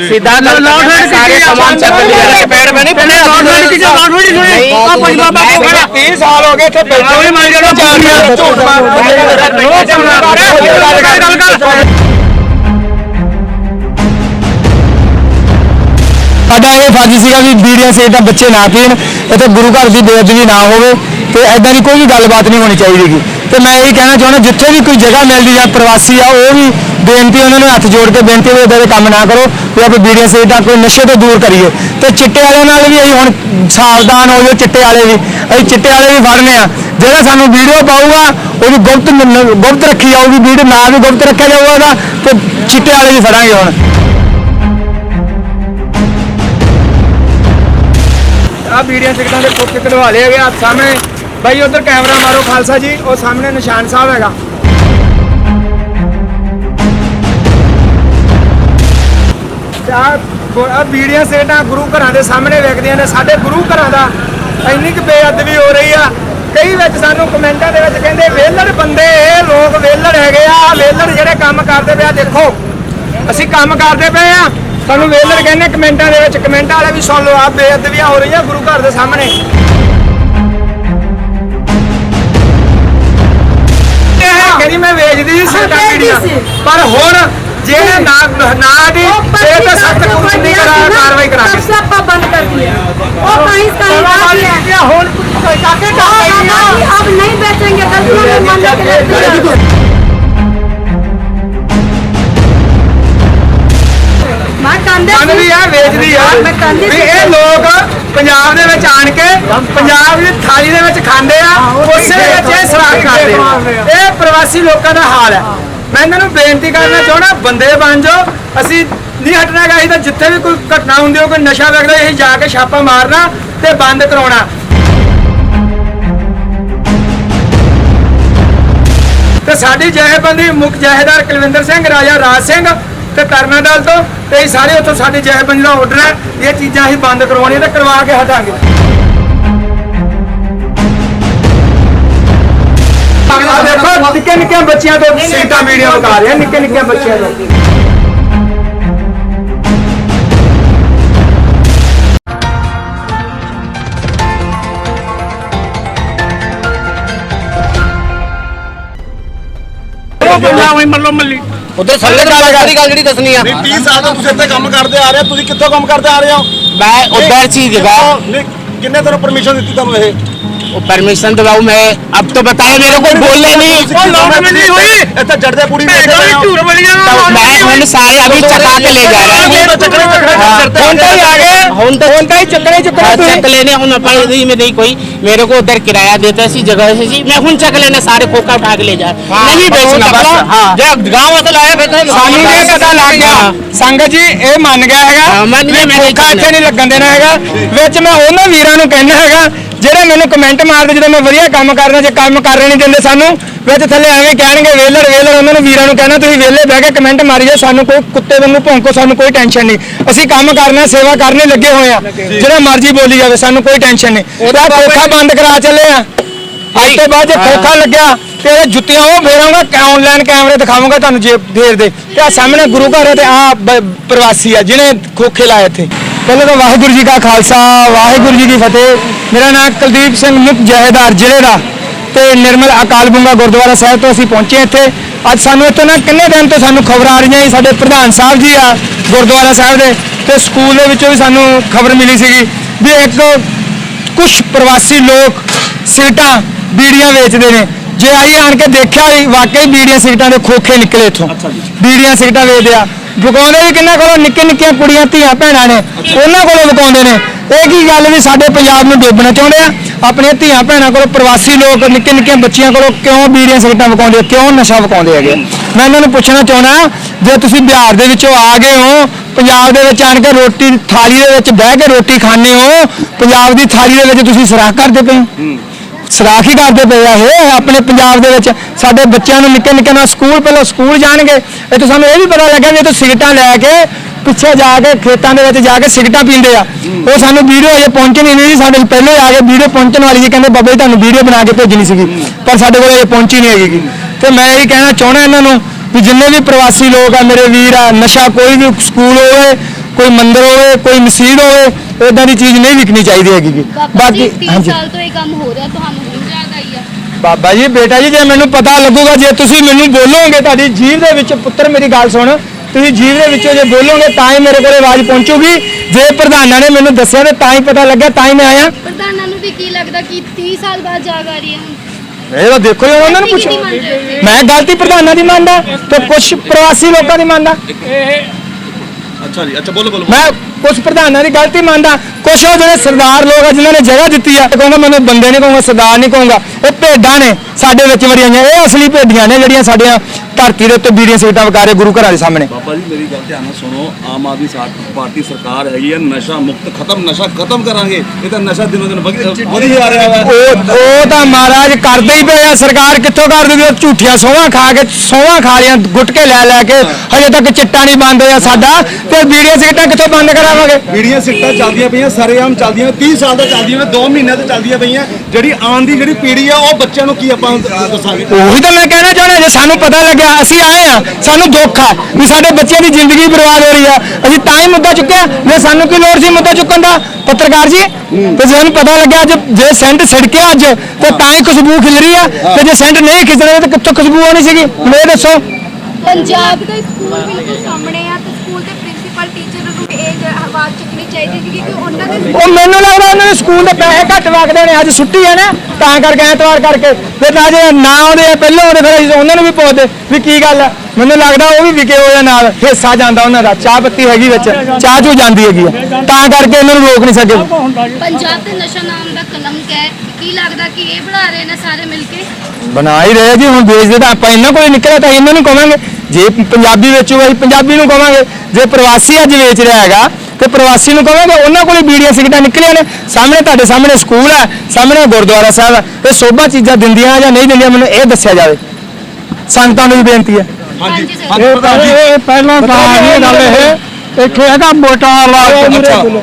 सीधा long hand सारे सामान चक लिया पेड़ में नहीं पड़े लॉन्ग हैंड की जो लॉन्ग हैंड सुनी आ पंज बाबा को खड़ा 30 ਸਾਲ ਹੋ ਗਏ ਇੱਥੇ ਬੈਠੇ ਕੋਈ ਮਾਰ ਜਿਹੜਾ ਚਾਰ ਝੂਠ ਗੱਲ ਕਰ ਸਾਡਾ ਇਹ ਫਰਜ਼ ਸੀਗਾ ਵੀ ਬੀੜੀਆਂ ਸੇਟਾਂ ਬੱਚੇ ਨਾ ਪੀਣ ਇੱਥੇ ਗੁਰੂ ਘਰ ਦੀ ਬੇਅਦਬੀ ਨਾ ਹੋਵੇ ਤੇ ਐਦਾਂ ਦੀ ਕੋਈ ਵੀ ਗੱਲਬਾਤ ਨਹੀਂ ਹੋਣੀ ਚਾਹੀਦੀ ਗੀ ਤੇ ਮੈਂ ਇਹ ਕਹਿਣਾ ਚਾਹੁੰਦਾ, ਜਿੱਥੇ ਵੀ ਕੋਈ ਜਗ੍ਹਾ ਮਿਲਦੀ ਆ, ਪ੍ਰਵਾਸੀ ਆ, ਉਹ ਵੀ ਬੇਨਤੀ ਉਹਨਾਂ ਨੂੰ ਹੱਥ ਜੋੜ ਕੇ ਬੇਨਤੀ ਵੀ ਇਦਾਂ ਦੇ ਕੰਮ ਨਾ ਕਰੋ, ਵੀ ਆਪਾਂ ਬੀੜੀਆਂ ਸੇਟਾਂ ਕੋਈ ਨਸ਼ੇ ਤੋਂ ਦੂਰ ਕਰੀਏ। ਤੇ ਚਿੱਟੇ ਵਾਲਿਆਂ ਨਾਲ ਵੀ ਅਸੀਂ ਹੁਣ ਸਾਵਧਾਨ ਹੋ ਜਾਓ, ਚਿੱਟੇ ਵਾਲੇ ਵੀ। ਅਸੀਂ ਚਿੱਟੇ ਵਾਲੇ ਵੀ ਫੜਨੇ ਆ। ਜਿਹੜਾ ਸਾਨੂੰ ਵੀਡੀਓ ਪਾਊਗਾ ਉਹ ਵੀ ਗੁਪਤ ਗੁਪਤ ਰੱਖੀ ਜਾਊਗੀ, ਵੀਡੀਓ ਨਾਂ ਵੀ ਗੁਪਤ ਰੱਖਿਆ ਜਾਊਗਾ ਉਹਦਾ, ਤੇ ਚਿੱਟੇ ਵਾਲੇ ਵੀ ਫੜਾਂਗੇ ਹੁਣ। ਆ ਬੀੜੀਆਂ ਸਿਗਰਟਾਂ ਦੇ ਕੋਕੇ ਕਢਵਾ ਲਏ ਹੈਗੇ ਸਾਹਮਣੇ। ਬਾਈ, ਉਧਰ ਕੈਮਰਾ ਮਾਰੋ ਖਾਲਸਾ ਜੀ, ਉਹ ਸਾਹਮਣੇ ਨਿਸ਼ਾਨ ਸਾਹਿਬ ਹੈਗਾ। ਆ ਬੀੜੀਆਂ ਸਿਗਰਟਾਂ ਗੁਰੂ ਘਰਾਂ ਦੇ ਸਾਹਮਣੇ ਵੇਖਦੀਆਂ ਨੇ, ਸਾਡੇ ਗੁਰੂ ਘਰਾਂ ਦਾ ਇੰਨੀ ਕੁ ਬੇਅਦਬੀ ਹੋ ਰਹੀ ਆ। ਕਈ ਵਿੱਚ ਸਾਨੂੰ ਕਮੈਂਟਾਂ ਦੇ ਵਿੱਚ ਕਹਿੰਦੇ, ਵੇਲੜ ਬੰਦੇ, ਇਹ ਲੋਕ ਵੇਲੜ ਹੈਗੇ ਆ ਵੇਲੜ ਜਿਹੜੇ ਕੰਮ ਕਰਦੇ ਪਿਆ ਦੇਖੋ। ਅਸੀਂ ਕੰਮ ਕਰਦੇ ਪਏ ਆ, ਸਾਨੂੰ ਵੇਲੜ ਕਹਿੰਦੇ ਕਮੈਂਟਾਂ ਦੇ ਵਿੱਚ, ਕਮੈਂਟਾਂ ਵਾਲੇ ਵੀ ਸੁਣ ਲਓ ਆ ਬੇਅਦਬੀਆਂ ਹੋ ਰਹੀਆਂ ਗੁਰੂ ਘਰ ਦੇ ਸਾਹਮਣੇ। ਕਹਿੰਦੀ ਮੈਂ ਵੇਚਦੀ ਸੀ ਸਾਡਾ ਪੀੜੀਆਂ ਪਰ ਹੁਣ ਜਿਹੜੇ ਨਾ ਨਾ ਦੀ ਇਹ ਤਾਂ ਸਖਤ ਕਾਨੂੰਨੀ ਕਾਰਵਾਈ ਕਰਾ ਕੇ ਸਭ ਆਪਾਂ ਬੰਦ ਕਰ ਦਿਆ ਉਹ ਕਹੀਂ ਕਹੀਂ ਆ ਗਿਆ ਹੁਣ ਕਾਕੇ ਟਾਪ ਆਈ ਆ। ਅਬ ਨਹੀਂ ਬੈਠेंगे ਗਲਤੀਆਂ ਨੂੰ ਮੰਨ ਕੇ ਮਨ ਵੀ ਆ ਵੇਚਦੀ ਆ। ਵੀ ਇਹ ਲੋਕ ਪੰਜਾਬ ਦੇ ਵਿੱਚ ਆਣ ਕੇ ਪੰਜਾਬ ਦੀ ਥਾਲੀ ਦੇ ਵਿੱਚ ਖਾਂਦੇ ਆ ਉਸੇ ਵਿੱਚ ਇਹ ਸਰਾਖ ਕਰਦੇ ਆ। ਇਹ ਪ੍ਰਵਾਸੀ ਲੋਕਾਂ ਦਾ ਹਾਲ ਹੈ। ਮੈਂ ਇਹਨਾਂ ਨੂੰ ਬੇਨਤੀ ਕਰਨਾ ਚਾਹਣਾ ਬੰਦੇ ਬਣ ਜਾਓ। ਅਸੀਂ ਨਹੀਂ ਹਟਣਾ ਗਾ ਤਾਂ ਜਿੱਥੇ ਵੀ ਕੋਈ ਘਟਨਾ ਹੁੰਦੀ ਹੋ ਕੋਈ ਨਸ਼ਾ ਵੇਖਦਾ ਅਸੀਂ ਜਾ ਕੇ ਛਾਪਾ ਮਾਰਨਾ ਤੇ ਬੰਦ ਕਰਾਉਣਾ। ਤੇ ਸਾਡੀ ਜਥੇਬੰਦੀ ਮੁੱਖ ਜਥੇਦਾਰ ਕੁਲਵਿੰਦਰ ਸਿੰਘ ਰਾਜਾ ਰਾਜ ਸਿੰਘ ਤੇ ਤਰਨਾ ਦਲ ਤੋਂ ਤੇ ਇਹ ਸਾਰੇ ਉੱਥੋਂ ਸਾਡੀ ਜਥੇਬੰਦੀ ਦਾ ਆਰਡਰ ਹੈ ਇਹ ਚੀਜ਼ਾਂ ਅਸੀਂ ਬੰਦ ਕਰਵਾਉਣੀਆਂ ਤੇ ਕਰਵਾ ਕੇ ਹਟਾਂਗੇ। ਆ ਦੇਖੋ ਨਿੱਕੇ ਨਿੱਕੇ ਬੱਚਿਆਂ ਤੋਂ ਸੀਟਾਂ ਵੀਡੀਓ ਬਤਾ ਰਹੇ ਆ ਨਿੱਕੇ ਨਿੱਕੇ ਬੱਚਿਆਂ ਤੋਂ। ਪੰਜਾਬ ਹੀ ਮੱਲੋ ਮੱਲੀ ਉਧਰ ਸਾਡੇ ਨਾਲ ਸਾਰੀ ਗੱਲ ਜਿਹੜੀ ਦੱਸਣੀ ਆ। ਨਹੀਂ 30 ਸਾਲ ਤੋਂ ਤੁਸੀਂ ਇੱਥੇ ਕੰਮ ਕਰਦੇ ਆ ਰਹੇ ਹੋ ਤੁਸੀਂ ਕਿੱਥੋਂ ਕੰਮ ਕਰਦੇ ਆ ਰਹੇ ਹੋ? ਮੈਂ ਉਧਰ ਚੀਜ਼ ਜਗਾ ਕਿੰਨੇ ਤਰ੍ਹਾਂ ਪਰਮਿਸ਼ਨ ਦਿੱਤੀ ਤੁਹਾਨੂੰ ਇਹ? परमिशन दबाऊ मैं अब तो बताए मेरे को बोलने नहीं ਉਹ ਲੋਕ ਮਿਲੀ ਹੋਈ ਇੱਥੇ ਜੜਦੇ ਪੂੜੀ ਭੇਜੋ ਵੇਚਦੇ ਵੀ ਹੋ ਝੂਠ ਬਲੀਆਂ तो मैं मैंने सारे अभी चका के ले जा रहा ਹੁਣ ਤਾਂ ਚੱਕਰੇ ਚੱਕਰੇ हाँ, ਕਰਦੇ कौन का ही आ गए ਹੁਣ ਤਾਂ ਹੁਣ ਤਾਂ ਹੀ ਚੱਕਰੇ ਚੱਕਰੇ हाँ, ਤੁਸੀਂ चक लेने हूँ पढ़ी में नहीं कोई मेरे को उधर किराया देता सी जगह से जी मैं हूँ चक लेने सारे खोखा उठा के ले जा नहीं बेचना बस हाँ जब गांव असल आया फिर ਸਾਨੂੰ ਇਹ ਪਤਾ ਲੱਗ ਗਿਆ ਸੰਗਤ ਜੀ ਇਹ ਮੰਨ ਗਿਆ ਹੈਗਾ ਹਾਂ, ਮੰਨ ਗਿਆ, ਵੀ ਮੈਂ ਨਹੀਂ ਖੋਖਾ ਇੱਥੇ ਨਹੀਂ ਲੱਗਣ ਦੇਣਾ ਹੈਗਾ ਵਿੱਚ ਮੈਂ ਉਹਨਾਂ ਵੀਰਾਂ ਨੂੰ ਕਹਿਣਾ ਹੈਗਾ ਜਿਹੜੇ ਮੈਨੂੰ ਕਮੈਂਟ ਮਾਰਦੇ ਜਦੋਂ ਮੈਂ ਵਧੀਆ ਕੰਮ ਕਰਦਾ ਜੇ ਕੰਮ ਕਰ ਨਹੀਂ ਦਿੰਦੇ ਸਾਨੂੰ ਵਿੱਚ ਥੱਲੇ ਐਵੇਂ ਕਹਿਣਗੇ ਵੇਲਰ ਵੇਲਰ ਉਹਨਾਂ ਨੂੰ ਵੀਰਾਂ ਨੂੰ ਕਹਿਣਾ ਤੁਸੀਂ ਵੇਲੇ ਬਹਿ ਕੇ ਕਮੈਂਟ ਮਾਰੀ ਜਾਓ ਸਾਨੂੰ ਕੋਈ ਕੁੱਤੇ ਵਾਂਗੂ ਭੌਂਕੋ ਸਾਨੂੰ ਕੋਈ ਟੈਨਸ਼ਨ ਨਹੀਂ। ਅਸੀਂ ਕੰਮ ਕਰਨਾ ਸੇਵਾ ਕਰਨੇ ਲੱਗੇ ਹੋਏ ਆ। ਜਿਹੜਾ ਮਰਜ਼ੀ ਬੋਲੀ ਜਾਵੇ ਸਾਨੂੰ ਕੋਈ ਟੈਨਸ਼ਨ ਨਹੀਂ। ਉਹਦਾ ਖੋਖਾ ਬੰਦ ਕਰਾ ਚੱਲੇ ਆ। ਅੱਜ ਤੋਂ ਬਾਅਦ ਜੇ ਖੋਖਾ ਲੱਗਿਆ ਤੇ ਇਹ ਜੁੱਤੀਆਂ ਉਹ ਫੇਰਾਂਗਾ ਆਨਲਾਈਨ ਕੈਮਰੇ ਦਿਖਾਵਾਂਗਾ ਤੁਹਾਨੂੰ ਜੇ ਫੇਰ ਦੇ। ਤੇ ਆ ਸਾਹਮਣੇ ਗੁਰੂ ਘਰ ਹੈ ਤੇ ਆ ਪ੍ਰਵਾਸੀ ਆ ਜਿਹਨੇ ਖੋਖੇ ਲਾਏ ਇੱਥੇ। ਪਹਿਲਾਂ ਤਾਂ ਵਾਹਿਗੁਰੂ ਜੀ ਕਾ ਖਾਲਸਾ ਵਾਹਿਗੁਰੂ ਜੀ ਕੀ ਫਤਿਹ। ਮੇਰਾ ਨਾਮ ਕੁਲਦੀਪ ਸਿੰਘ ਮੁਖ ਜਹੇਦਾਰ ਜ਼ਿਲ੍ਹੇ ਦਾ ਤੇ ਨਿਰਮਲ ਅਕਾਲ ਬੁੰਗਾ ਗੁਰਦੁਆਰਾ ਸਾਹਿਬ ਤੋਂ ਅਸੀਂ ਪਹੁੰਚੇ ਇੱਥੇ। ਅੱਜ ਸਾਨੂੰ ਇੱਥੋਂ ਨਾ ਕਿੰਨੇ ਦਿਨ ਤੋਂ ਸਾਨੂੰ ਖਬਰ ਆ ਰਹੀਆਂ ਸੀ ਸਾਡੇ ਪ੍ਰਧਾਨ ਸਾਹਿਬ ਜੀ ਆ ਗੁਰਦੁਆਰਾ ਸਾਹਿਬ ਦੇ ਤੇ ਸਕੂਲ ਦੇ ਵਿੱਚੋਂ ਵੀ ਸਾਨੂੰ ਖਬਰ ਮਿਲੀ ਸੀਗੀ ਵੀ ਇੱਕ ਕੁਝ ਪ੍ਰਵਾਸੀ ਲੋਕ ਸੀਟਾਂ ਬੀੜੀਆਂ ਵੇਚਦੇ ਨੇ। ਜੇ ਆਈ ਆਣ ਕੇ ਦੇਖਿਆ ਵਾਕਈ ਬੀੜੀਆਂ ਸਿਗਟਾਂ ਦੇ ਖੋਖੇ ਨਿਕਲੇ ਇਥੋਂ। ਬੀੜੀਆਂ ਸਿਗਟਾਂ ਵੇਚਦੇ ਆ। ਵਿਕਾਉਂਦੇ ਵੀ ਕਿੰਨਾ ਕੋਲੋਂ ਨਿੱਕੇ ਨਿੱਕੀਆਂ ਕੁੜੀਆਂ, ਧੀਆਂ ਭੈਣਾਂ ਨੇ, ਉਹਨਾਂ ਕੋਲੋਂ ਵਿਕਾਉਂਦੇ ਨੇ। ਇਹ ਕੀ ਗੱਲ ਵੀ ਸਾਡੇ ਪੰਜਾਬ ਨੂੰ ਡੋਬਣਾ ਚਾਹੁੰਦੇ ਆ? ਆਪਣੀਆਂ ਧੀਆਂ ਭੈਣਾਂ ਕੋਲੋਂ ਪ੍ਰਵਾਸੀ ਲੋਕ ਨਿੱਕੇ ਨਿੱਕੀਆਂ ਬੱਚੀਆਂ ਕੋਲੋਂ ਕਿਉਂ ਬੀੜੀਆਂ ਸਿਗਰਟਾਂ ਵਿਕਾਉਂਦੇ ਆ? ਕਿਉਂ ਨਸ਼ਾ ਵਿਕਾਉਂਦੇ ਹੈਗੇ ਮੈਂ ਇਹਨਾਂ ਨੂੰ ਪੁੱਛਣਾ ਚਾਹੁੰਦਾ ਜੇ ਤੁਸੀਂ ਬਿਹਾਰ ਦੇ ਵਿੱਚੋਂ ਆ ਗਏ ਹੋ, ਪੰਜਾਬ ਦੇ ਵਿੱਚ ਆਣ ਕੇ ਰੋਟੀ ਥਾਲੀ ਦੇ ਵਿੱਚ ਬਹਿ ਕੇ ਰੋਟੀ ਖਾਂਦੇ ਹੋ, ਪੰਜਾਬ ਦੀ ਥਾਲੀ ਦੇ ਵਿੱਚ ਤੁਸੀਂ ਸਰਾਹ ਕਰਦੇ ਪਏ ਹੋ। ਸਰਾਖ ਹੀ ਕਰਦੇ ਪਏ ਆ। ਇਹ ਆਪਣੇ ਪੰਜਾਬ ਦੇ ਵਿੱਚ ਸਾਡੇ ਬੱਚਿਆਂ ਨੂੰ ਨਿੱਕੇ ਨਿੱਕੇ ਨਾਲ ਸਕੂਲ ਪਹਿਲਾਂ ਸਕੂਲ ਜਾਣਗੇ। ਇਹ ਤਾਂ ਸਾਨੂੰ ਇਹ ਵੀ ਪਤਾ ਲੱਗਾ ਵੀ ਇਹ ਤਾਂ ਸਿਗਰਟਾਂ ਲੈ ਕੇ ਪਿੱਛੇ ਜਾ ਕੇ ਖੇਤਾਂ ਦੇ ਵਿੱਚ ਜਾ ਕੇ ਸਿਗਰਟਾਂ ਪੀਂਦੇ ਆ। ਉਹ ਸਾਨੂੰ ਵੀਡੀਓ ਅਜੇ ਪਹੁੰਚਣੀ ਨਹੀਂ ਸੀ। ਸਾਡੇ ਪਹਿਲੇ ਆ ਕੇ ਵੀਡੀਓ ਪਹੁੰਚਣ ਵਾਲੀ ਸੀ। ਕਹਿੰਦੇ, ਬਾਬਾ ਜੀ, ਤੁਹਾਨੂੰ ਵੀਡੀਓ ਬਣਾ ਕੇ ਭੇਜਣੀ ਸੀਗੀ। ਪਰ ਸਾਡੇ ਕੋਲ ਅਜੇ ਪਹੁੰਚੀ ਨਹੀਂ ਹੈਗੀ। ਗੀ। ਤੇ ਮੈਂ ਇਹ ਕਹਿਣਾ ਚਾਹਣਾ ਇਹਨਾਂ ਨੂੰ ਵੀ ਜਿੰਨੇ ਵੀ ਪ੍ਰਵਾਸੀ ਲੋਕ ਆ, ਮੇਰੇ ਵੀਰ ਆ, ਨਸ਼ਾ ਕੋਈ ਵੀ ਸਕੂਲ ਹੋਵੇ ਕੋਈ ਮੰਦਿਰ ਹੋਵੇ ਕੋਈ ਮਸਜਿਦ ਹੋਵੇ ਇਦਾਂ ਦੀ ਚੀਜ਼ ਨਹੀਂ ਵਿਕਣੀ ਚਾਹੀਦੀ ਹੈਗੀ ਗੀ। ਬਾਬਾ ਜੀ ਬਾਕੀ 3 ਹਾਂਜੀ। ਸਾਲ ਤੋਂ ਇਹ ਕੰਮ ਹੋ ਰਿਹਾ ਤੁਹਾਨੂੰ ਹੁਣ ਯਾਦ ਆਈ ਆ। ਬਾਬਾ ਜੀ ਬੇਟਾ ਜੀ ਜੇ ਮੈਨੂੰ ਪਤਾ ਲੱਗੂਗਾ ਜੇ ਤੁਸੀਂ ਮੈਨੂੰ ਬੋਲੋਗੇ ਤੁਹਾਡੀ ਜੀਭ ਦੇ ਵਿੱਚ ਪੁੱਤਰ ਮੇਰੀ ਗੱਲ ਸੁਣ। ਤੁਸੀਂ ਜੀਭ ਦੇ ਵਿੱਚੋਂ ਜੇ ਬੋਲੋਗੇ ਤਾਂ ਹੀ ਮੇਰੇ ਕੋਲ ਆਵਾਜ਼ ਪਹੁੰਚੂਗੀ। ਜੇ ਪ੍ਰਧਾਨਾਂ ਨੇ ਮੈਨੂੰ ਦੱਸਿਆ ਤੇ ਤਾਂ ਹੀ ਪਤਾ ਲੱਗਿਆ ਤਾਂ ਹੀ ਮੈਂ ਆਇਆ। ਪ੍ਰਧਾਨਾਂ ਨੂੰ ਵੀ ਕੀ ਲੱਗਦਾ ਕਿ 30 ਸਾਲ ਬਾਅਦ ਜਾਗ ਆ ਰਹੀ ਹੈ ਹੁਣ? ਇਹ ਤਾਂ ਦੇਖੋ ਜੀ ਉਹਨਾਂ ਨੂੰ ਗਲਤੀ ਪੁੱਛੋ? ਮੈਂ ਗਲਤੀ ਪ੍ਰਧਾਨਾਂ ਦੀ ਮੰਨਦਾ ਤੇ ਕੁਝ ਪ੍ਰਵਾਸੀ ਲੋਕਾਂ ਦੀ ਮੰਨਦਾ। ਅੱਛਾ ਜੀ, ਅੱਛਾ, ਬੋਲੋ ਬੋਲੋ ਮੈਂ ਕੁਝ ਪ੍ਰਧਾਨਾਂ ਦੀ ਗਲਤੀ ਮੰਨਦਾ ਕੁਝ ਉਹ ਜਿਹੜੇ ਸਰਦਾਰ ਲੋਕ ਆ, ਜਿਨ੍ਹਾਂ ਨੇ ਜਗ੍ਹਾ ਦਿੱਤੀ ਆ ਕਹੂੰਗਾ ਮੈਨੂੰ ਬੰਦੇ ਨਹੀਂ ਕਹੂੰਗਾ, ਸਰਦਾਰ ਨਹੀਂ ਕਹੂੰਗਾ, ਇਹ ਭੇਡਾਂ ਨੇ ਸਾਡੇ ਵਿੱਚ ਵੜੀਆਂ ਹੋਈਆਂ। ਇਹ ਅਸਲੀ ਭੇਡੀਆਂ ਨੇ ਜਿਹੜੀਆਂ ਸਾਡੀਆਂ ਧਰਤੀ ਦੇ ਉੱਤੇ ਬੀੜੀਆਂ ਸੀਟਾਂ ਵਿਕਾਰੇ ਗੁਰੂ ਘਰਾਂ ਦੇ ਸਾਹਮਣੇ। ਬਾਬਾ ਜੀ ਮੇਰੀ ਗੱਲ ਧਿਆਨ ਨਾਲ ਸੁਣੋ ਆਮ ਆਦਮੀ ਪਾਰਟੀ ਸਰਕਾਰ ਹੈਗੀ ਹੈ ਨਸ਼ਾ ਮੁਕਤ ਖਤਮ ਨਸ਼ਾ ਖਤਮ ਕਰਾਂਗੇ ਇਹ ਤਾਂ ਨਸ਼ਾ ਦਿਨੋਂ ਦਿਨ ਵਧੀ ਵਧੀ ਜਾ ਰਿਹਾ ਹੈ ਉਹ ਉਹ ਤਾਂ ਮਹਾਰਾਜ ਕਰਦੇ ਹੀ ਪਏ ਆ ਸਰਕਾਰ ਕਿੱਥੋਂ ਕਰ ਦਿੰਦੀ ਉਹ ਝੂਠੀਆਂ ਸੋਹਾਂ ਖਾ ਕੇ ਸੋਹਾਂ ਖਾ ਲੀਆਂ ਗੁਟਕੇ ਲੈ ਲੈ ਕੇ ਹਜੇ ਤੱਕ ਚਿੱਟਾ ਨਹੀਂ ਬੰਦ ਹੋਇਆ ਸਾਡਾ ਤੇ ਬੀੜੀਆਂ ਸਿਗਰਟਾਂ ਕਿੱਥੋਂ ਬੰਦ ਕਰਾਵਾਂਗੇ? ਬੀੜੀਆਂ ਸਿੱਟਾਂ ਚੱਲਦੀਆਂ ਪਈਆਂ ਸਰੇਆਮ ਚੱਲਦੀਆਂ 30 ਸਾਲ ਤੋਂ ਚੱਲਦੀਆਂ 2 ਮਹੀਨਿਆਂ ਤੋਂ ਚੱਲਦੀਆਂ ਪਈਆਂ। ਜਿਹੜੀ ਆਉਣ ਦੀ ਜਿਹੜੀ ਪੀੜ੍ਹੀ ਆ ਉਹ ਬੱਚਿਆਂ ਨੂੰ ਕੀ ਆਪਾਂ ਦੱਸਾਂਗੇ? ਉਹੀ ਤਾਂ ਮੈਂ ਕਹਿਣਾ ਚਾਹੁੰਦਾ ਜੇ ਸਾਨੂੰ ਪਤਾ ਲੱਗਿਆ ਅਸੀਂ ਆਏ ਆ, ਸਾਨੂੰ ਦੁੱਖ ਆ ਵੀ ਸਾਡੇ ਬੱਚਿਆਂ ਦੀ ਜ਼ਿੰਦਗੀ ਬਰਬਾਦ ਹੋ ਰਹੀ ਆ। ਅਸੀਂ ਤਾਂ ਹੀ ਮੁੱਦਾ ਚੁੱਕਿਆ ਜੇ ਸਾਨੂੰ ਕੀ ਲੋੜ ਸੀ ਮੁੱਦਾ ਚੁੱਕਣ ਦਾ? ਪੱਤਰਕਾਰ ਜੀ, ਤੇ ਜੇ ਸਾਨੂੰ ਪਤਾ ਲੱਗਿਆ ਅੱਜ ਜੇ ਸੈਂਟ ਛਿੜਕਿਆ ਅੱਜ, ਤੇ ਤਾਂ ਹੀ ਖੁਸ਼ਬੂ ਖਿਲ ਰਹੀ ਆ। ਤੇ ਜੇ ਸੈਂਟ ਨਹੀਂ ਖਿੱਚ ਤਾਂ ਕਿੱਥੋਂ ਖੁਸ਼ਬੂ ਆਉਣੀ ਸੀਗੀ? ਮੈਨੂੰ ਇਹ ਦੱਸੋ। ਪੰਜਾਬ ਦੇ ਸਕੂਲ ਬਿਲਕੁਲ ਸਾਹਮਣੇ ਆ ਤੇ ਸਕੂਲ ਦੇ ਪ੍ਰਿੰਸੀਪਲ ਟੀਚਰ ਨੂੰ ਵੀ ਇਹ ਆਵਾਜ਼ ਚੁੱਕਣੀ ਚਾਹੀਦੀ ਸੀ ਕਿਉਂਕਿ ਉਹਨਾਂ ਦੇ ਉਹ ਮੈਨੂੰ ਲੱਗਦਾ ਉਹਨਾਂ ਦੇ ਸਕੂਲ ਦੇ ਪੈਸੇ ਘੱਟ ਵਗਦੇ ਨੇ ਅੱਜ ਛੁੱਟੀ ਹੈ ਨਾ ਤਾਂ ਕਰਕੇ ਐਤਵਾਰ ਕਰਕੇ। ਫਿਰ ਤਾਂ ਜੇ ਨਾ ਆਉਂਦੇ ਆ ਪਹਿਲਾਂ ਆਉਂਦੇ ਫਿਰ ਅਸੀਂ ਉਹਨਾਂ ਨੂੰ ਵੀ ਪੁੱਛਦੇ ਵੀ ਕੀ ਗੱਲ ਆ। ਮੈਨੂੰ ਲੱਗਦਾ ਉਹ ਵੀ ਵਿਕੇ ਹੋਏ ਆ ਨਾਲ ਹਿੱਸਾ ਜਾਂਦਾ ਉਹਨਾਂ ਦਾ ਚਾਹ ਪੱਤੀ ਹੈਗੀ ਵਿੱਚ ਚਾਹ ਚੂ ਜਾਂਦੀ ਹੈਗੀ ਆ। ਤਾਂ ਕਰਕੇ ਇਹਨਾਂ ਨੂੰ ਰੋਕ ਨਹੀਂ ਸਕੇ। ਪੰਜਾਬ ਤੇ ਨਸ਼ਾ ਨਾਮ ਦਾ ਕਲੰਕ ਹੈ ਕੀ ਲੱਗਦਾ ਕਿ ਇਹ ਬਣਾ ਰਹੇ ਨੇ ਸਾਰੇ ਮਿਲ ਕੇ? ਬਣਾ ਹੀ ਰਹੇ ਜੀ ਹੁਣ ਵੇਚਦੇ ਤਾਂ ਆਪਾਂ ਇਹਨਾਂ ਕੋਲ ਨਿਕਲਿਆ ਤਾਂ ਇਹਨਾਂ ਨੂੰ ਕਵਾਂਗੇ। ਜੇ ਪੰਜਾਬੀ ਵੇਚੂਗਾ ਅਸੀਂ ਪੰਜਾਬੀ ਨੂੰ ਕਵਾਂਗੇ। ਜੇ ਪ੍ਰਵਾਸੀ ਅੱਜ ਵੇਚ ਰਿਹਾ ਹੈਗਾ ਤੇ ਪ੍ਰਵਾਸੀ ਨੂੰ ਕਵਾਂਗੇ ਉਹਨਾਂ ਕੋਲ ਬੀੜੀਆਂ ਸਿਗਰਟਾਂ ਨਿਕਲੀਆਂ ਨੇ ਸਾਹਮਣੇ ਤੁਹਾਡੇ ਸਾਹਮਣੇ ਸਕੂਲ ਹੈ ਸਾਹਮਣੇ ਗੁਰਦੁਆਰਾ ਸਾਹਿਬ ਹੈ ਇਹ ਸੋਭਾ ਚੀਜ਼ਾਂ ਦਿੰਦੀਆਂ ਜਾਂ ਨਹੀਂ ਦਿੰਦੀਆਂ ਮੈਨੂੰ ਇਹ ਦੱਸਿਆ ਜਾਵੇ। ਸੰਗਤਾਂ ਨੂੰ ਵੀ ਬੇਨਤੀ ਹੈ। ਹਾਂਜੀ ਇਹ ਪਹਿਲਾਂ ਤਾਂ ਇਹ ਗੱਲ ਇਹ ਇੱਥੇ ਹੈਗਾ ਵੋਟਾਂ ਵਾਲਾ।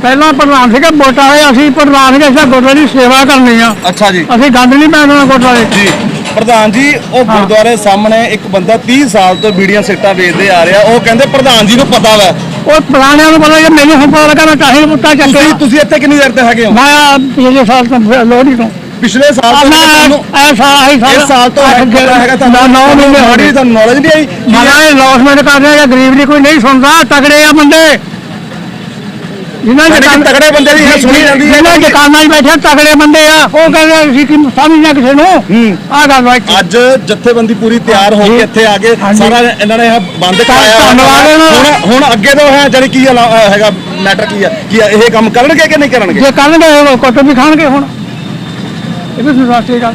ਪਹਿਲਾਂ ਪ੍ਰਧਾਨ ਸੀਗਾ ਵੋਟਾਂ ਵਾਲੇ ਅਸੀਂ ਪ੍ਰਧਾਨ ਸੀਗੇ ਅਸੀਂ ਗੁਰਦੁਆਰੇ ਦੀ ਸੇਵਾ ਕਰਨੀ ਆ। ਅੱਛਾ ਜੀ। ਅਸੀਂ ਗੰਦ ਨਹੀਂ ਪੈਣਾ ਗੁਰਦੁਆਰੇ। ਜੀ। ਪ੍ਰਧਾਨ ਜੀ ਉਹ ਗੁਰਦੁਆਰੇ ਸਾਹਮਣੇ ਇੱਕ ਬੰਦਾ 30 ਸਾਲ ਤੋਂ ਬੀੜੀਆਂ ਸਿੱਟਾਂ ਵੇਚਦੇ ਆ ਰਿਹਾ। ਉਹ ਕਹਿੰਦੇ ਪ੍ਰਧਾਨ ਜੀ ਨੂੰ ਪਤਾ ਵਾ। ਉਹ ਪੁਰਾਣਿਆਂ ਨੂੰ ਪਤਾ ਮੈਨੂੰ ਹੁਣ ਪਤਾ ਲੱਗਾ ਮੈਂ ਕਾਹੇ ਮੁੱਤਾ ਚੱਕੇ ਤੁਸੀਂ ਤੁਸੀਂ ਇੱਥੇ ਕਿੰਨੀ ਦੇਰ ਤੋਂ ਹੈਗੇ ਹੋ? ਮੈਂ ਪਿਛਲੇ ਸਾਲ ਤੋਂ ਲੋਹੜੀ ਤੋਂ ਪਿਛਲੇ ਸਾਲ ਤੋਂ ਤੁਹਾਨੂੰ ਇਹ ਸਾਲ ਆਹੀ ਸਾਲ ਇਸ ਸਾਲ ਤੋਂ ਹੈਗਾ ਤੁਹਾਨੂੰ ਨੌ ਮਹੀਨੇ ਹੋ ਗਏ ਤੁਹਾਨੂੰ ਨੌਲੇਜ ਨਹੀਂ ਆਈ। ਮਾਲਾ ਇਹ ਲੌਸਮੈਂਟ ਕਰ ਰਿਹਾ ਗਰੀਬ ਦੀ ਕੋਈ ਨਹੀਂ ਸੁਣਦਾ ਤਗੜੇ ਆ ਬੰਦੇ। ਜਿਨ੍ਹਾਂ ਕਿ ਦੁਕਾਨ- ਤਗੜੇ ਬੰਦੇ ਦੀ ਇਹ ਸੁਣੀ ਜਾਂਦੀ ਹੈ ਜਿਨ੍ਹਾਂ ਦੁਕਾਨਾਂ 'ਚ ਬੈਠੇ ਤਗੜੇ ਬੰਦੇ ਆ। ਉਹ ਕਹਿੰਦੇ ਅਸੀਂ ਕੀ ਸਮਝਣਾ ਕਿਸੇ ਨੂੰ? ਆਹ ਗੱਲ ਵਾ ਇੱਥੇ। ਅੱਜ ਜਥੇਬੰਦੀ ਪੂਰੀ ਤਿਆਰ ਹੋ ਕੇ ਇੱਥੇ ਆ ਕੇ। ਸਾਰਾ ਇਹਨਾਂ ਨੇ ਇਹ ਬੰਦ ਕਰਾਇਆ ਹੋਇਆ ਧੰਨਵਾਦ ਇਹਨਾਂ ਦਾ। ਹੁਣ ਹੁਣ ਅੱਗੇ ਤੋਂ ਹੈ ਜਿਹੜੀ ਕੀ ਅਲਾ- ਅਹ ਹੈਗਾ ਮੈਟਰ ਕੀ ਹੈ ਕੀ ਇਹ ਕੰਮ ਕਰਨਗੇ ਕਿ ਨਹੀਂ ਕਰਨਗੇ? ਜੇ ਕਰਨਗੇ ਉਹ ਕੁੱਟ ਵੀ ਖਾਣਗੇ ਹੁਣ। ਇਹ ਵੀ ਸੁਸਾਸੀ ਗੱਲ।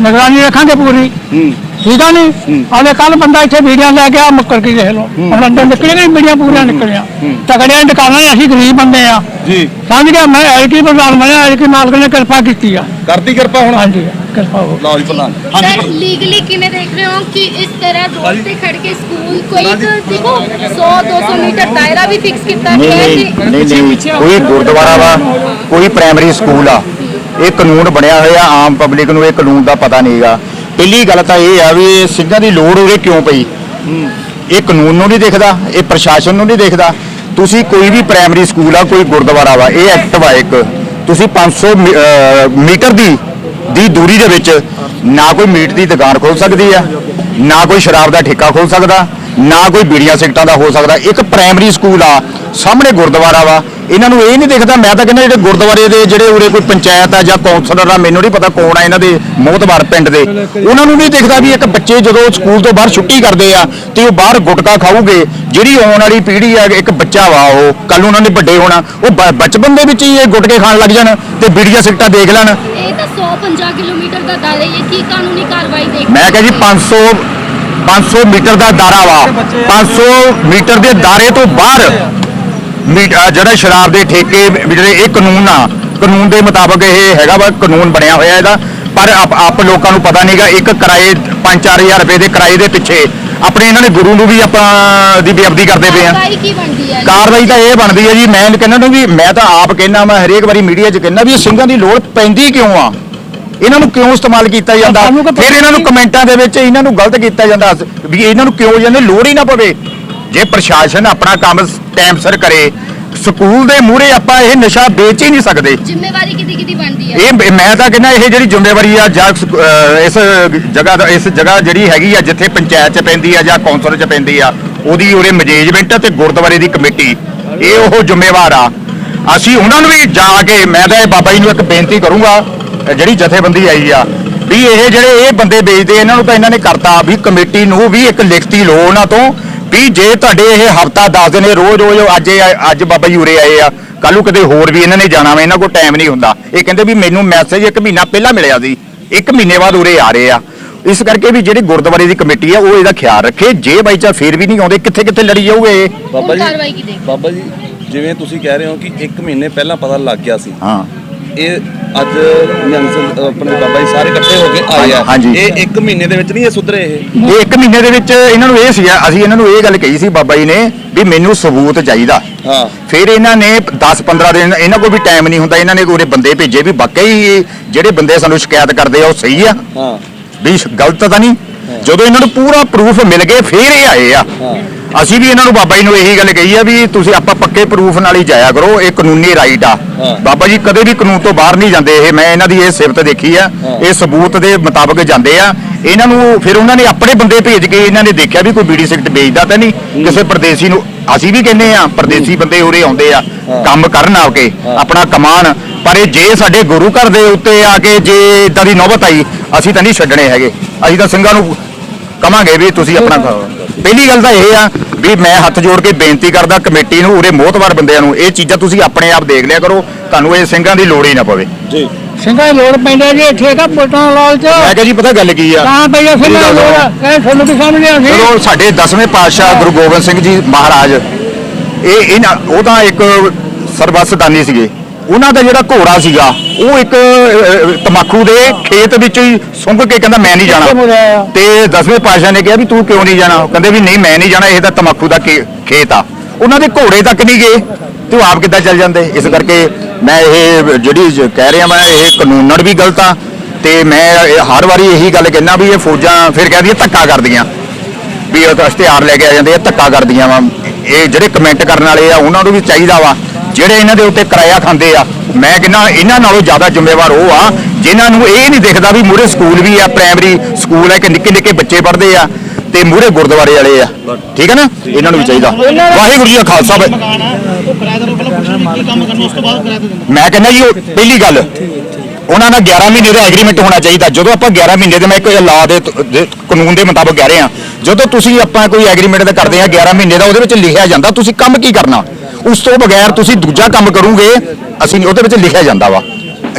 ਨਿਗਰਾਨੀ ਰੱਖਾਂਗੇ ਪੂਰੀ। ਹੂੰ। ਠੀਕ ਆ ਨਹੀਂ ਆਲੇ ਕੱਲ ਬੰਦਾ ਇੱਥੇ ਵੀਡੀਓ ਲੈ ਕੇ ਆ ਮੁੱਕਰ ਕੇ ਦੇਖ ਲਓ। ਹੁਣ ਅੰਦਰ ਨਿਕਲੇ ਨਹੀਂ ਵੀਡੀਓ ਪੂਰੀਆਂ ਨਿਕਲੀਆਂ। ਤਗੜਿਆਂ ਦੁਕਾਨਾਂ ਨੇ ਅਸੀਂ ਗਰੀਬ ਬੰਦੇ ਆ। ਜੀ। ਸਮਝ ਗਿਆ? ਮੈਂ ਐਲਕੀ ਪ੍ਰਧਾਨ ਬਣਿਆ ਐਲਕੀ ਮਾਲਕ ਨੇ ਕਿਰਪਾ ਕੀਤੀ ਆ। ਕਰਤੀ ਕਿਰਪਾ ਹੁਣ? ਹਾਂਜੀ ਕਿਰਪਾ ਹੋ ਲਓ ਜੀ ਪ੍ਰਧਾਨ। ਹਾਂਜੀ ਸਰ। ਲੀਗਲੀ ਕਿਵੇਂ ਦੇਖ ਰਹੇ ਹੋ ਕਿ ਇਸ ਤਰ੍ਹਾਂ ਰੋਡ ਤੇ ਖੜ ਕੇ ਸਕੂਲ ਕੋਈ ਦੇਖੋ 100 200 ਮੀਟਰ ਦਾਇਰਾ ਵੀ ਫਿਕਸ ਕੀਤਾ ਗਿਆ ਹੈ ਨਹੀਂ ਨਹੀਂ। ਕੋਈ ਗੁਰਦੁਆਰਾ ਵਾ ਕੋਈ ਪ੍ਰਾਇਮਰੀ ਸਕੂਲ ਆ। ਇਹ ਕਾਨੂੰਨ ਬਣਿਆ ਹੋਇਆ ਆਮ ਪਬਲਿਕ ਨੂੰ ਇਹ ਕਾਨੂੰਨ ਦਾ ਪਤਾ ਨਹੀਂਗਾ। ਪਹਿਲੀ ਗੱਲ ਤਾਂ ਇਹ ਆ ਵੀ ਇਹ ਸਿੰਘਾਂ ਦੀ ਲੋੜ ਉਰੇ ਕਿਉਂ ਪਈ? ਇਹ ਕਾਨੂੰਨ ਨੂੰ ਨਹੀਂ ਦੇਖਦਾ, ਇਹ ਪ੍ਰਸ਼ਾਸਨ ਨੂੰ ਨਹੀਂ ਦੇਖਦਾ। ਤੁਸੀਂ ਕੋਈ ਵੀ ਪ੍ਰਾਇਮਰੀ ਸਕੂਲ ਆ, ਕੋਈ ਗੁਰਦੁਆਰਾ ਵਾ, ਇਹ ਐਕਟ ਵਾ ਇੱਕ। ਤੁਸੀਂ 500 ਮੀ- ਅਹ, ਮੀਟਰ ਦੀ ਦੀ ਦੂਰੀ ਦੇ ਵਿੱਚ ਨਾ ਕੋਈ ਮੀਟ ਦੀ ਦੁਕਾਨ ਖੋਲ ਸਕਦੀ ਆ, ਨਾ ਕੋਈ ਸ਼ਰਾਬ ਦਾ ਠੇਕਾ ਖੋਲ ਸਕਦਾ ਨਾ ਕੋਈ ਬੀੜੀਆਂ ਸਿਗਰਟਾਂ ਦਾ ਹੋ ਸਕਦਾ। ਇੱਕ ਪ੍ਰਾਇਮਰੀ ਸਕੂਲ ਆ ਸਾਹਮਣੇ ਗੁਰਦੁਆਰਾ ਵਾ। ਇਹਨਾਂ ਨੂੰ ਇਹ ਨਹੀਂ ਦਿਖਦਾ ਮੈਂ ਤਾਂ ਕਹਿੰਦਾ ਜਿਹੜੇ ਗੁਰਦੁਆਰੇ ਦੇ ਜਿਹੜੇ ਉਰੇ ਕੋਈ ਪੰਚਾਇਤ ਆ ਜਾਂ ਕੌਂਸਲਰ ਆ ਮੈਨੂੰ ਨਹੀਂ ਪਤਾ ਕੌਣ ਆ ਇਹਨਾਂ ਦੇ ਮੋਹਤਬਾਰ ਪਿੰਡ ਦੇ। ਉਹਨਾਂ ਨੂੰ ਨਹੀਂ ਦਿਖਦਾ ਵੀ ਇੱਕ ਬੱਚੇ ਜਦੋਂ ਸਕੂਲ ਤੋਂ ਬਾਹਰ ਛੁੱਟੀ ਕਰਦੇ ਆ ਤੇ ਉਹ ਬਾਹਰ ਗੁਟਕਾ ਖਾਊਗੇ ਜਿਹੜੀ ਆਉਣ ਵਾਲੀ ਪੀੜ੍ਹੀ ਆ ਇੱਕ ਬੱਚਾ ਵਾ ਉਹ ਕੱਲ ਉਹਨਾਂ ਨੇ ਵੱਡੇ ਹੋਣਾ। ਉਹ ਬਚਪਨ ਦੇ ਵਿੱਚ ਹੀ ਇਹ ਗੁਟਕੇ ਖਾਣ ਲੱਗ ਜਾਣ ਤੇ ਬੀੜੀਆਂ ਸਿਗਰਟਾਂ ਦੇਖ ਲੈਣ। ਇਹ ਤਾਂ 150 ਕਿਲੋਮੀਟਰ ਦਾ ਦਾਇਰਾ ਹੀ ਹੈ ਕੀ ਕਾਨੂੰਨੀ ਕਾਰਵਾਈ ਦੇਖ ਮੈਂ ਕਿਹਾ ਜੀ 500 500 ਮੀਟਰ ਦਾ ਦਾਰਾ ਵਾ। 500 ਮੀਟਰ ਦੇ ਦਾਰੇ ਤੋਂ ਬਾਹਰ ਜਿਹੜਾ ਸ਼ਰਾਬ ਦੇ ਠੇਕੇ ਜਿਹੜੇ ਇਹ ਕਾਨੂੰਨ ਆ ਕਾਨੂੰਨ ਦੇ ਮੁਤਾਬਕ ਇਹ ਹੈਗਾ ਵਾ ਕਾਨੂੰਨ ਬਣਿਆ ਹੋਇਆ ਇਹਦਾ। ਪਰ ਆਪ ਲੋਕਾਂ ਨੂੰ ਪਤਾ ਨਹੀਂਗਾ ਇੱਕ ਕਿਰਾਏ 5-4000 ਰੁਪਏ ਦੇ ਕਿਰਾਏ ਦੇ ਪਿੱਛੇ ਆਪਣੇ ਇਹਨਾਂ ਨੇ ਗੁਰੂ ਨੂੰ ਵੀ ਆਪਾਂ ਦੀ ਬੇਅਬਦੀ ਕਰਦੇ ਪਏ ਆ। ਕਾਰਵਾਈ ਕੀ ਬਣਦੀ ਹੈ ਕਾਰਵਾਈ ਤਾਂ ਇਹ ਬਣਦੀ ਹੈ ਜੀ ਮੈਂ ਕਹਿੰਦਾ ਨੂੰ ਵੀ ਮੈਂ ਤਾਂ ਆਪ ਕਹਿੰਦਾ ਮੈਂ ਹਰੇਕ ਵਾਰੀ ਮੀਡੀਆ 'ਚ ਕਹਿੰਦਾ ਵੀ ਇਹ ਸਿੰਘਾਂ ਦੀ ਲੋੜ ਪੈਂਦੀ ਕਿਉਂ ਆ? ਇਹਨਾਂ ਨੂੰ ਕਿਉਂ ਇਸਤੇਮਾਲ ਕੀਤਾ ਜਾਂਦਾ? ਫਿਰ ਇਹਨਾਂ ਨੂੰ ਕਮੈਂਟਾਂ ਦੇ ਵਿੱਚ ਇਹਨਾਂ ਨੂੰ ਗਲਤ ਕੀਤਾ ਜਾਂਦਾ ਵੀ ਇਹਨਾਂ ਨੂੰ ਕਿਉਂ ਜਾਂਦੇ? ਲੋੜ ਹੀ ਨਾ ਪਵੇ। ਜੇ ਪ੍ਰਸ਼ਾਸਨ ਆਪਣਾ ਕੰਮ ਟਾਈਮ ਸਿਰ ਕਰੇ ਸਕੂਲ ਦੇ ਮੂਹਰੇ ਆਪਾਂ ਇਹ ਨਸ਼ਾ ਵੇਚ ਹੀ ਨਹੀਂ ਸਕਦੇ। ਜ਼ਿੰਮੇਵਾਰੀ ਕਿਹਦੀ ਕਿਹਦੀ ਬਣਦੀ ਹੈ ਇਹ ਮੈਂ ਤਾਂ ਕਹਿੰਦਾ ਇਹ ਜਿਹੜੀ ਜ਼ਿੰਮੇਵਾਰੀ ਆ ਜਾਂ ਇਸ ਜਗ੍ਹਾ ਦਾ ਇਸ ਜਗ੍ਹਾ ਜਿਹੜੀ ਹੈਗੀ ਆ ਜਿੱਥੇ ਪੰਚਾਇਤ ਚ ਪੈਂਦੀ ਆ ਜਾਂ ਕੌਂਸਲ ਚ ਪੈਂਦੀ ਆ ਉਹਦੀ ਉਰੇ ਮੈਨੇਜਮੈਂਟ ਤੇ ਗੁਰਦੁਆਰੇ ਦੀ ਕਮੇਟੀ ਇਹ ਉਹ ਜ਼ਿੰਮੇਵਾਰ ਆ। ਅਸੀਂ ਉਹਨਾਂ ਨੂੰ ਵੀ ਜਾ ਕੇ ਮੈਂ ਤਾਂ ਇਹ ਬਾਬਾ ਜੀ ਨੂੰ ਇੱਕ ਬੇਨਤੀ ਕਰੂੰਗਾ ਜਿਹੜੀ ਜਥੇਬੰਦੀ ਆਈ ਆ ਵੀ ਇਹ ਜਿਹੜੇ ਇਹ ਬੰਦੇ ਵੇਚਦੇ ਇਹਨਾਂ ਨੂੰ ਤਾਂ ਇਹਨਾਂ ਨੇ ਕਰਤਾ ਵੀ ਕਮੇਟੀ ਨੂੰ ਵੀ ਇੱਕ ਲਿਖਤੀ ਲੋ ਉਹਨਾਂ ਤੋਂ ਵੀ ਜੇ ਤੁਹਾਡੇ ਇਹ ਹਫਤਾ 10 ਦਿਨ ਇਹ ਰੋਜ਼ ਰੋਜ਼ ਅੱਜ ਅੱਜ ਬਾਬਾ ਜੀ ਉਰੇ ਆਏ ਆ ਕੱਲ ਨੂੰ ਕਿਤੇ ਹੋਰ ਵੀ ਇਹਨਾਂ ਨੇ ਜਾਣਾ ਵਾ ਇਹਨਾਂ ਕੋਲ ਟਾਈਮ ਨਹੀਂ ਹੁੰਦਾ। ਇਹ ਕਹਿੰਦੇ ਵੀ ਮੈਨੂੰ ਮੈਸੇਜ ਇੱਕ ਮਹੀਨਾ ਪਹਿਲਾਂ ਮਿਲਿਆ ਸੀ ਇੱਕ ਮਹੀਨੇ ਬਾਅਦ ਉਰੇ ਆ ਰਹੇ ਆ। ਇਸ ਕਰਕੇ ਵੀ ਜਿਹੜੀ ਗੁਰਦੁਆਰੇ ਦੀ ਕਮੇਟੀ ਆ ਉਹ ਇਹਦਾ ਖਿਆਲ ਰੱਖੇ ਜੇ ਬਾਈ ਚਾ ਫੇਰ ਵੀ ਨਹੀਂ ਆਉਂਦੇ ਕਿੱਥੇ ਕਿੱਥੇ ਲੜੀ ਜਾਊਗੇ ਬਾਬਾ ਜੀ ਕਾਰਵਾਈ ਕੀ ਦੇਖ? ਬਾਬਾ ਜੀ ਜਿਵੇਂ ਤੁਸੀਂ ਕਹਿ ਰਹੇ ਹੋ ਕਿ 1 ਮਹੀਨੇ ਪਹਿਲਾਂ ਪਤਾ ਲੱਗ ਗਿਆ ਸੀ। ਹਾਂ। ਇਹ ਅੱਜ ਨਿਹੰਗ ਸਿੰਘ ਆਪਣੇ ਬਾਬਾ ਜੀ ਸਾਰੇ ਇਕੱਠੇ ਹੋ ਕੇ ਆਏ ਆ। ਹਾਂਜੀ। ਇਹ 1 ਮਹੀਨੇ ਦੇ ਵਿੱਚ ਨਹੀਂ ਇਹ ਸੁਧਰੇ ਇਹ? ਇਹ ਇੱਕ ਮਹੀਨੇ ਦੇ ਵਿੱਚ ਇਹਨਾਂ ਨੂੰ ਇਹ ਸੀਗਾ ਅਸੀਂ ਇਹਨਾਂ ਨੂੰ ਇਹ ਗੱਲ ਕਹੀ ਸੀ ਬਾਬਾ ਜੀ ਨੇ ਵੀ ਮੈਨੂੰ ਸਬੂਤ ਚਾਹੀਦਾ। ਹਾਂ। ਫਿਰ ਇਹਨਾਂ ਨੇ 10-15 ਦਿਨ ਇਹਨਾਂ ਕੋਲ ਵੀ ਟਾਈਮ ਨਹੀਂ ਹੁੰਦਾ ਇਹਨਾਂ ਨੇ ਉਰੇ ਬੰਦੇ ਭੇਜੇ ਵੀ ਵਾਕਈ ਜਿਹੜੇ ਬੰਦੇ ਸਾਨੂੰ ਸ਼ਿਕਾਇਤ ਕਰਦੇ ਆ ਉਹ ਸਹੀ ਆ। ਹਾਂ। ਵੀ ਗਲਤ ਤਾਂ ਨਹੀਂ। ਜਦੋਂ ਇਹਨਾਂ ਨੂੰ ਪੂਰਾ ਪ੍ਰੂਫ ਮਿਲ ਗਏ ਫਿਰ ਇਹ ਆਏ ਆ। ਅਸੀਂ ਵੀ ਇਹਨਾਂ ਨੂੰ ਬਾਬਾ ਜੀ ਨੂੰ ਇਹੀ ਗੱਲ ਕਹੀ ਆ ਵੀ ਤੁਸੀਂ ਆਪਾਂ ਪੱਕੇ ਪ੍ਰੂਫ ਨਾਲ ਹੀ ਜਾਇਆ ਕਰੋ ਇਹ ਕਾਨੂੰਨੀ ਰਾਈਟ ਆ। ਬਾਬਾ ਜੀ ਕਦੇ ਵੀ ਕਾਨੂੰਨ ਤੋਂ ਬਾਹਰ ਨਹੀਂ ਜਾਂਦੇ ਇਹ ਮੈਂ ਇਹਨਾਂ ਦੀ ਇਹ ਸਿਫਤ ਦੇਖੀ ਆ। ਇਹ ਸਬੂਤ ਦੇ ਮੁਤਾਬਕ ਜਾਂਦੇ ਆ। ਇਹਨਾਂ ਨੂੰ ਫਿਰ ਉਹਨਾਂ ਨੇ ਆਪਣੇ ਬੰਦੇ ਭੇਜ ਕੇ ਇਹਨਾਂ ਨੇ ਦੇਖਿਆ ਵੀ ਕੋਈ ਬੀੜੀ ਸਿਗਰਟ ਵੇਚਦਾ ਤਾਂ ਨਹੀਂ। ਕਿਸੇ ਪਰਦੇਸੀ ਨੂੰ ਅਸੀਂ ਵੀ ਕਹਿੰਦੇ ਆ ਪਰਦੇਸੀ ਬੰਦੇ ਉਰੇ ਆਉਂਦੇ ਆ ਕੰਮ ਕਰਨ ਆ ਕੇ ਆਪਣਾ ਕਮਾਣ ਪਰ ਇਹ ਜੇ ਸਾਡੇ ਗੁਰੂ ਘਰ ਦੇ ਉੱਤੇ ਆ ਕੇ ਜੇ ਇਦਾਂ ਦੀ ਨੌਬਤ ਆਈ ਅਸੀਂ ਤਾਂ ਨਹੀਂ ਛੱਡਣੇ ਹੈਗੇ। ਅਸੀਂ ਤਾਂ ਸਿੰਘਾਂ ਨੂੰ ਕਵਾਂਗੇ ਵੀ ਤੁਸੀਂ ਆਪਣਾ ਕਰੋ। ਪਹਿਲੀ ਗੱਲ ਤਾਂ ਇਹ ਆ ਵੀ ਮੈਂ ਹੱਥ ਜੋੜ ਕੇ ਬੇਨਤੀ ਕਰਦਾ ਕਮੇਟੀ ਨੂੰ ਉਰੇ ਮੋਹਤਵਾਰ ਬੰਦਿਆਂ ਨੂੰ ਇਹ ਚੀਜ਼ਾਂ ਤੁਸੀਂ ਆਪਣੇ ਆਪ ਦੇਖ ਲਿਆ ਕਰੋ ਤੁਹਾਨੂੰ ਇਹ ਸਿੰਘਾਂ ਦੀ ਲੋੜ ਹੀ ਨਾ ਪਵੇ। ਜੀ। ਸਿੰਘਾਂ ਦੀ ਲੋੜ ਪੈਂਦਾ ਜੀ ਇੱਥੇ ਤਾਂ ਪੁੱਟਾਂ ਲਾਲ ਚ। ਮੈਂ ਕਿਹਾ ਜੀ ਪਤਾ ਗੱਲ ਕੀ ਆ? ਤਾਂ ਪਈਆ ਸਿੰਘਾਂ ਦੀ ਲੋੜ। ਆ। ਇਹ ਤੁਹਾਨੂੰ ਵੀ ਸਮਝ ਆ ਸੀ ਚਲੋ ਸਾਡੇ 10ਵੇਂ ਪਾਤਸ਼ਾਹ ਗੁਰੂ ਗੋਬਿੰਦ ਸਿੰਘ ਜੀ ਮਹਾਰਾਜ ਇਹ ਇਹਨਾਂ ਉਹ ਤਾਂ ਇੱਕ ਸਰਬਸਦਾਨੀ ਸੀਗੇ। ਉਹਨਾਂ ਦਾ ਜਿਹੜਾ ਘੋੜਾ ਸੀਗਾ ਉਹ ਇੱਕ ਅਹ, ਤਮਾਕੂ ਦੇ ਖੇਤ ਵਿੱਚ ਹੀ ਸੁੰਘ ਕੇ ਕਹਿੰਦਾ ਮੈਂ ਨਹੀਂ ਜਾਣਾ? ਤੇ 10ਵੇਂ ਪਾਤਸ਼ਾਹ ਨੇ ਕਿਹਾ ਵੀ ਤੂੰ ਕਿਉਂ ਨਹੀਂ ਜਾਣਾ? ਉਹ ਕਹਿੰਦੇ ਵੀ ਨਹੀਂ ਮੈਂ ਨਹੀਂ ਜਾਣਾ ਇਹ ਤਾਂ ਤਮਾਕੂ ਦਾ ਖੇ- ਖੇਤ ਆ। ਉਹਨਾਂ ਦੇ ਘੋੜੇ ਤੱਕ ਨਹੀਂ ਗਏ। ਤੇ ਉਹ ਆਪ ਕਿੱਦਾਂ ਚੱਲ ਜਾਂਦੇ? ਇਸ ਕਰਕੇ ਮੈਂ ਇਹ ਜਿਹੜੀ ਜ- ਕਹਿ ਰਿਹਾ ਮੈਂ ਇਹ ਕਾਨੂੰਨਨ ਵੀ ਗਲਤ ਆ। ਤੇ ਮੈਂ ਇਹ ਹਰ ਵਾਰੀ ਇਹੀ ਗੱਲ ਕਹਿਣਾ ਵੀ ਇਹ ਫੌਜਾਂ ਫਿਰ ਕਹਿੰਦੀਆਂ ਧੱਕਾ ਕਰਦੀਆਂ। ਵੀ ਉਹ ਤਾਂ ਇਸ਼ਤਿਹਾਰ ਲੈ ਕੇ ਆ ਜਾਂਦੇ ਆ ਧੱਕਾ ਕਰਦੀਆਂ ਵਾ। ਇਹ ਜਿਹੜੇ ਕਮੈਂਟ ਕਰਨ ਵਾਲੇ ਆ ਉਹਨਾਂ ਨੂੰ ਵੀ ਚਾਹੀਦਾ ਵਾ। ਜਿਹੜੇ ਇਹਨਾਂ ਦੇ ਉੱਤੇ ਕਿਰਾਇਆ ਖਾਂਦੇ ਆ, ਮੈਂ ਕਹਿੰਦਾ ਇਹਨਾਂ ਨਾਲੋਂ ਜ਼ਿਆਦਾ ਜ਼ਿੰਮੇਵਾਰ ਉਹ ਆ, ਜਿਨ੍ਹਾਂ ਨੂੰ ਇਹ ਨਹੀਂ ਦਿਖਦਾ ਵੀ ਮੂਰੇ ਸਕੂਲ ਵੀ ਆ ਪ੍ਰਾਇਮਰੀ ਸਕੂਲ ਹੈ ਕਿ ਨਿੱਕੇ ਨਿੱਕੇ ਬੱਚੇ ਪੜ੍ਹਦੇ ਆ, ਤੇ ਮੂਰੇ ਗੁਰਦੁਆਰੇ ਵਾਲੇ ਆ। ਠੀਕ ਹੈ ਨਾ? ਇਹਨਾਂ ਨੂੰ ਵੀ ਚਾਹੀਦਾ। ਵਾਹਿਗੁਰੂ ਜੀ ਕਾ ਖਾਲਸਾ ਮੈਂ ਕਹਿੰਦਾ ਜੀ, ਉਹ ਪਹਿਲੀ ਗੱਲ, ਉਹਨਾਂ ਦਾ 11 ਮਹੀਨੇ ਦਾ ਐਗਰੀਮੈਂਟ ਹੋਣਾ ਚਾਹੀਦਾ। ਜਦੋਂ ਆਪਾਂ 11 ਮਹੀਨੇ ਦੇ, ਮੈਂ ਇੱਕ ਲਾ ਦੇ ਕਾਨੂੰਨ ਦੇ ਮੁਤਾਬਕ ਕਹਿ ਰਹੇ। ਹਾਂ ਜਦੋਂ ਤੁਸੀਂ ਆਪਾਂ ਕੋਈ ਐਗਰੀਮੈਂਟ ਦਾ ਕਰਦੇ ਆ 11 ਮਹੀਨੇ ਦਾ, ਉਹਦੇ ਵਿੱਚ ਲਿਖਿਆ ਜਾਂਦਾ, ਤੁਸੀਂ ਕੰਮ ਕੀ ਕਰਨਾ? ਉਸ ਤੋਂ ਬਗੈਰ ਤੁਸੀਂ ਦੂਜਾ ਕੰਮ ਕਰੋਗੇ ਅਸੀਂ ਉਹਦੇ ਵਿੱਚ ਲਿਖਿਆ ਜਾਂਦਾ ਵਾ।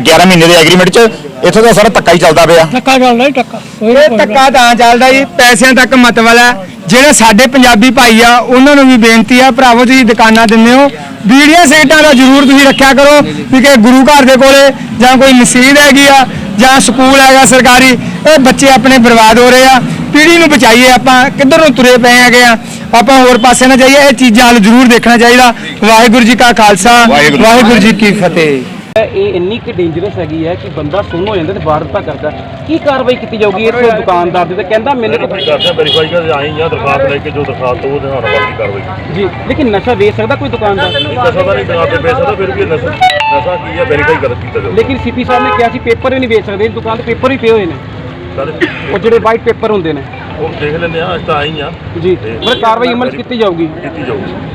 11 ਮਹੀਨੇ ਦੇ ਐਗਰੀਮੈਂਟ 'ਚ ਇੱਥੇ ਤਾਂ ਸਾਰਾ ਧੱਕਾ ਹੀ ਚੱਲਦਾ ਪਿਆ। ਟੱਕਾ ਚੱਲਦਾ ਜੀ ਟੱਕਾ ਕੋਈ ਇਹ ਧੱਕਾ ਤਾਂ ਚੱਲਦਾ ਜੀ ਪੈਸਿਆਂ ਤੱਕ ਮਤਵਲ ਹੈ। ਜਿਹੜੇ ਸਾਡੇ ਪੰਜਾਬੀ ਭਾਈ ਆ ਉਹਨਾਂ ਨੂੰ ਵੀ ਬੇਨਤੀ ਆ ਭਰਾਵੋ ਤੁਸੀਂ ਦੁਕਾਨਾਂ ਦਿੰਦੇ ਹੋ। ਵੀਡੀਓ ਸੇਟਾਂ ਦਾ ਜ਼ਰੂਰ ਤੁਸੀਂ ਰੱਖਿਆ ਕਰੋ ਵੀ ਕਿ ਗੁਰੂ ਘਰ ਦੇ ਕੋਲੇ ਜਾਂ ਕੋਈ ਮਸਜਿਦ ਹੈਗੀ ਆ ਜਾਂ ਸਕੂਲ ਹੈਗਾ ਸਰਕਾਰੀ ਇਹ ਬੱਚੇ ਆਪਣੇ ਬਰਬਾਦ ਹੋ ਰਹੇ ਆ। ਪੀੜ੍ਹੀ ਨੂੰ ਬਚਾਈਏ ਆਪਾਂ ਕਿੱਧਰ ਨੂੰ ਤੁਰੇ ਪਏ ਹੈਗੇ ਆ ਆਪਾਂ ਹੋਰ ਪਾਸੇ ਨਾ ਜਾਈਏ ਇਹ ਚੀਜ਼ਾਂ ਵੱਲ ਜ਼ਰੂਰ ਦੇਖਣਾ ਚਾਹੀਦਾ। ਵਾਹਿਗੁਰੂ ਜੀ ਕਾ ਖਾਲਸਾ ਵਾਹਿਗੁਰੂ। ਜੀ ਕੀ ਫਤਿਹ। ਇਹ ਇੰਨੀ ਕਿ ਡੇਂਜਰਸ ਹੈਗੀ ਹੈ ਕਿ ਬੰਦਾ ਸੁੰਨ ਹੋ ਜਾਂਦਾ ਤੇ ਵਾਰਤਾ ਕਰਦਾ। ਕੀ ਕਾਰਵਾਈ ਕੀਤੀ ਜਾਊਗੀ ਇਸ ਦੁਕਾਨਦਾਰ ਦੇ? ਤੇ ਕਹਿੰਦਾ ਮੈਨੂੰ ਵੈਰੀਫਾਈ ਕਰਦੇ ਵੈਰੀਫਾਈ ਕਰਦੇ ਆਈ ਜਾਂ ਦਰਖਾਸਤ ਲੈ ਕੇ ਜੋ ਦਰਖਾਸਤ ਉਹ ਦਿਖਾਉਣ ਵਾਲੀ ਕਾਰਵਾਈ ਜੀ ਲੇਕਿਨ ਨਸ਼ਾ ਵੇਚ ਸਕਦਾ ਕੋਈ ਦੁਕਾਨਦਾਰ? ਨਸ਼ਾ ਤਾਂ ਨਹੀਂ ਦੁਕਾਨ ਤੇ ਵੇਚ ਸਕਦਾ ਫਿਰ ਵੀ ਨਸ਼ਾ ਨਸ਼ਾ ਕੀ ਹੈ ਵੈਰੀਫਾਈ ਕਰ ਕੀਤਾ ਜਾਊਗਾ। ਲੇਕਿਨ ਸੀਪੀ ਸਾਹਿਬ ਨੇ ਕਿਹਾ ਸੀ ਪੇਪਰ ਵੀ ਨਹੀਂ ਵੇਚ ਸਕਦੇ ਦੁਕਾਨ ਤੇ ਪੇਪਰ ਵੀ ਪਏ ਹੋਏ ਨੇ। ਉਹ ਜਿਹੜੇ ਵਾਈਟ ਪੇਪਰ ਹੁੰਦੇ ਨੇ। ਉਹ ਦੇਖ ਲੈਂਦੇ ਆ ਅੱਜ ਤਾਂ ਆਈ ਆ ਜੀ। ਮਤਲਬ ਕਾਰਵਾਈ ਅਮਲ 'ਚ ਕੀਤੀ ਜਾਊਗੀ। ਕੀਤੀ ਜਾਊਗੀ।